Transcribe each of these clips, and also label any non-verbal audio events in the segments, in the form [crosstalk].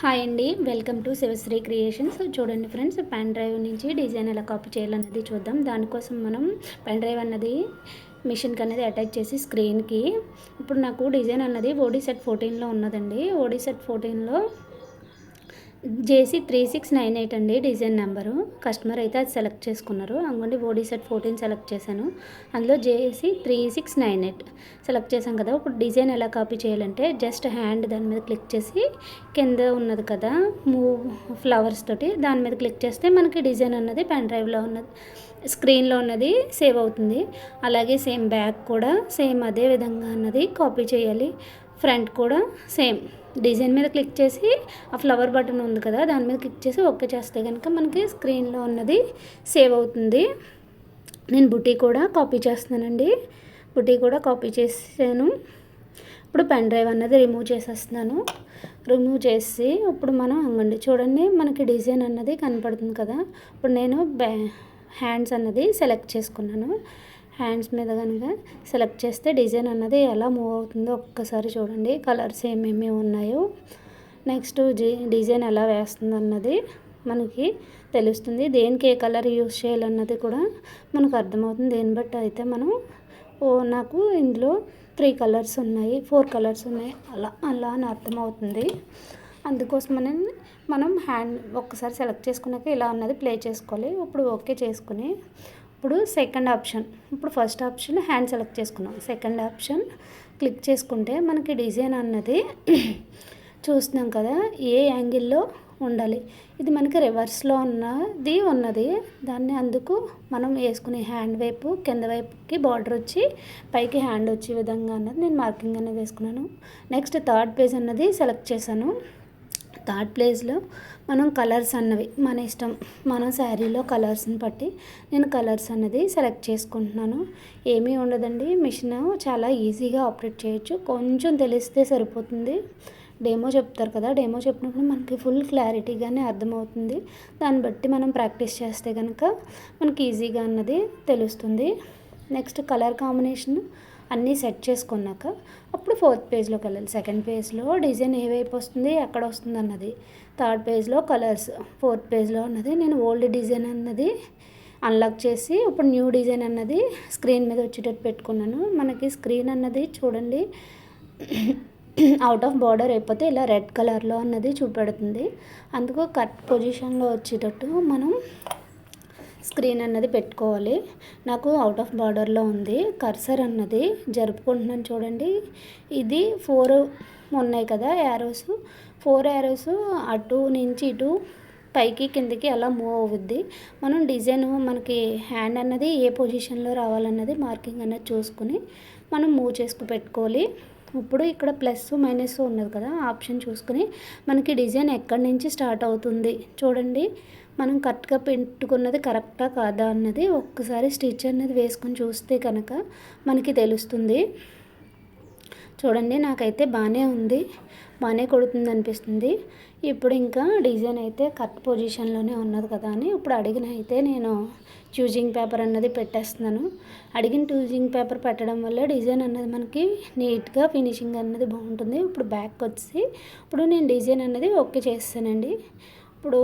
Hi అండి. Welcome to Sivasri creations. చూడండి friends pen drive నుంచి డిజైన్ ఎలా కాపీ చేయాలన్నది చూద్దాం. దానికోసం మనం పెన్ డ్రైవ్ అన్నది మిషన్కి అనేది అటాచ్ చేసి స్క్రీన్కి. ఇప్పుడు నాకు డిజైన్ అన్నది ఓడీ సెట్ ఫోర్టీన్లో ఉన్నదండి. ఓడీ సెట్ ఫోర్టీన్లో JC three six nine eight అండి డిజైన్ నెంబరు. కస్టమర్ అయితే అది సెలెక్ట్ చేసుకున్నారు. అంగండి ఓడీ సెట్ ఫోర్టీన్ సెలెక్ట్ చేశాను. అందులో JC three six nine eight select చేశాం కదా. ఇప్పుడు డిజైన్ ఎలా కాపీ చేయాలంటే జస్ట్ హ్యాండ్ దాని మీద క్లిక్ చేసి కింద ఉన్నది కదా మూవ్ ఫ్లవర్స్ తోటి దాని మీద క్లిక్ చేస్తే మనకి డిజైన్ అన్నది పెన్ డ్రైవ్లో ఉన్నది స్క్రీన్లో ఉన్నది సేవ్ అవుతుంది. అలాగే సేమ్ బ్యాక్ కూడా సేమ్ అదే విధంగా అన్నది కాపీ చేయాలి. ఫ్రంట్ కూడా సేమ్. డిజైన్ మీద క్లిక్ చేసి ఆ ఫ్లవర్ బటన్ ఉంది కదా దాని మీద క్లిక్ చేసి ఓకే చేస్తే కనుక మనకి స్క్రీన్లో ఉన్నది సేవ్ అవుతుంది. నేను బుటీ కూడా కాపీ చేస్తున్నానండి. బుటీ కూడా కాపీ చేసాను. ఇప్పుడు పెన్ డ్రైవ్ అన్నది రిమూవ్ చేసేస్తున్నాను. రిమూవ్ చేసి ఇప్పుడు మనం అంగండి చూడండి మనకి డిజైన్ అన్నది కనపడుతుంది కదా. ఇప్పుడు నేను బ్యా హ్యాండ్స్ అన్నది సెలెక్ట్ చేసుకున్నాను. హ్యాండ్స్ మీద కనుక సెలెక్ట్ చేస్తే డిజైన్ అన్నది ఎలా మూవ్ అవుతుందో ఒక్కసారి చూడండి. కలర్స్ ఏమేమి ఉన్నాయో. నెక్స్ట్ డిజైన్ ఎలా వేస్తుంది అన్నది మనకి తెలుస్తుంది. దేనికి ఏ కలర్ యూస్ చేయాలన్నది కూడా మనకు అర్థమవుతుంది. దేన్ని బట్టి అయితే మనం ఓ నాకు ఇందులో త్రీ కలర్స్ ఉన్నాయి ఫోర్ కలర్స్ ఉన్నాయి అలా అలా అని అర్థమవుతుంది. అందుకోసమని మనం హ్యాండ్ ఒక్కసారి సెలెక్ట్ చేసుకున్నాక ఇలా అన్నది ప్లే చేసుకోవాలి. ఇప్పుడు ఓకే చేసుకుని ఇప్పుడు సెకండ్ ఆప్షన్ ఇప్పుడు ఫస్ట్ ఆప్షన్ హ్యాండ్ సెలెక్ట్ చేసుకున్నాం. సెకండ్ ఆప్షన్ క్లిక్ చేసుకుంటే మనకి డిజైన్ అన్నది [clears throat] చూస్తున్నాం కదా ఏ యాంగిల్లో ఉండాలి. ఇది మనకి రివర్స్లో ఉన్నది ఉన్నది. దాన్ని అందుకు మనం వేసుకునే హ్యాండ్ వైపు కింద వైపుకి బార్డర్ వచ్చి పైకి హ్యాండ్ వచ్చే విధంగా అన్నది నేను మార్కింగ్ అనేది వేసుకున్నాను. నెక్స్ట్ థర్డ్ పేజ్ అన్నది సెలెక్ట్ చేశాను. థర్డ్ ప్లేస్లో మనం కలర్స్ అన్నవి మన ఇష్టం మన శారీలో కలర్స్ని బట్టి నేను కలర్స్ అన్నది సెలెక్ట్ చేసుకుంటున్నాను. ఏమీ ఉండదండి మిషన్ చాలా ఈజీగా ఆపరేట్ చేయొచ్చు. కొంచెం తెలిస్తే సరిపోతుంది. డెమో చెప్తారు కదా డెమో చెప్పినప్పుడు మనకి ఫుల్ క్లారిటీగానే అర్థమవుతుంది. దాన్ని బట్టి మనం ప్రాక్టీస్ చేస్తే కనుక మనకి ఈజీగా అన్నది తెలుస్తుంది. Next colour combination. అన్నీ సెట్ చేసుకున్నాక అప్పుడు ఫోర్త్ పేజ్లోకి వెళ్ళాలి. సెకండ్ పేజ్లో డిజైన్ ఏ వైపు వస్తుంది ఎక్కడ వస్తుంది అన్నది. థర్డ్ పేజ్లో కలర్స్ ఫోర్త్ పేజ్లో ఉన్నది నేను ఓల్డ్ డిజైన్ అన్నది అన్లాక్ చేసి ఇప్పుడు న్యూ డిజైన్ అన్నది స్క్రీన్ మీద వచ్చేటట్టు పెట్టుకున్నాను. మనకి స్క్రీన్ అన్నది చూడండి అవుట్ ఆఫ్ బార్డర్ అయిపోతే ఇలా రెడ్ కలర్లో అన్నది చూపెడుతుంది. అందుకు కట్ పొజిషన్లో వచ్చేటట్టు మనం స్క్రీన్ అన్నది పెట్టుకోవాలి. నాకు అవుట్ ఆఫ్ బార్డర్లో ఉంది. కర్సర్ అన్నది జరుపుకుంటున్నాను చూడండి. ఇది ఫోర్ ఉన్నాయి కదా యారోస్ ఫోర్ యారోస్ అటు నుంచి ఇటు పైకి కిందకి అలా మూవ్ అవుద్ది. మనం డిజైన్ మనకి హ్యాండ్ అన్నది ఏ పొజిషన్లో రావాలన్నది మార్కింగ్ అన్నది చూసుకుని మనం మూవ్ చేసుకు పెట్టుకోవాలి. ఇప్పుడు ఇక్కడ ప్లస్ మైనస్ ఉన్నది కదా ఆప్షన్ చూసుకుని మనకి డిజైన్ ఎక్కడి నుంచి స్టార్ట్ అవుతుంది చూడండి. మనం కరెక్ట్గా పెట్టుకున్నది కరెక్టా కాదా అన్నది ఒక్కసారి స్టిచ్ అనేది వేసుకొని చూస్తే కనుక మనకి తెలుస్తుంది. చూడండి నాకైతే బాగానే ఉంది. బాగానే కొడుతుంది అనిపిస్తుంది. ఇప్పుడు ఇంకా డిజైన్ అయితే కరెక్ట్ పొజిషన్లోనే ఉన్నది కదా అని ఇప్పుడు అడిగిన అయితే నేను చూజింగ్ పేపర్ అన్నది పెట్టేస్తున్నాను. అడిగిన చూజింగ్ పేపర్ పెట్టడం వల్ల డిజైన్ అన్నది మనకి నీట్గా ఫినిషింగ్ అన్నది బాగుంటుంది. ఇప్పుడు బ్యాక్ వచ్చి ఇప్పుడు నేను డిజైన్ అన్నది ఓకే చేస్తానండి. ఇప్పుడు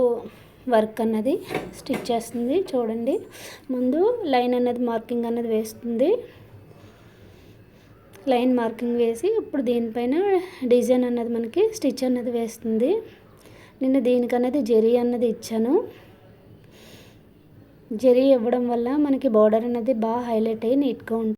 వర్క్ అన్నది స్టిచ్ చేస్తుంది. చూడండి. ముందు లైన్ అన్నది మార్కింగ్ అన్నది వేస్తుంది. లైన్ మార్కింగ్ వేసి ఇప్పుడు దీనిపైన డిజైన్ అన్నది మనకి స్టిచ్ అన్నది వేస్తుంది. నేను దీనికన్నది జెరీ అన్నది ఇచ్చాను. జెరీ ఇవ్వడం వల్ల మనకి బార్డర్ అన్నది బాగా హైలైట్ అయ్యి నీట్గా ఉంటుంది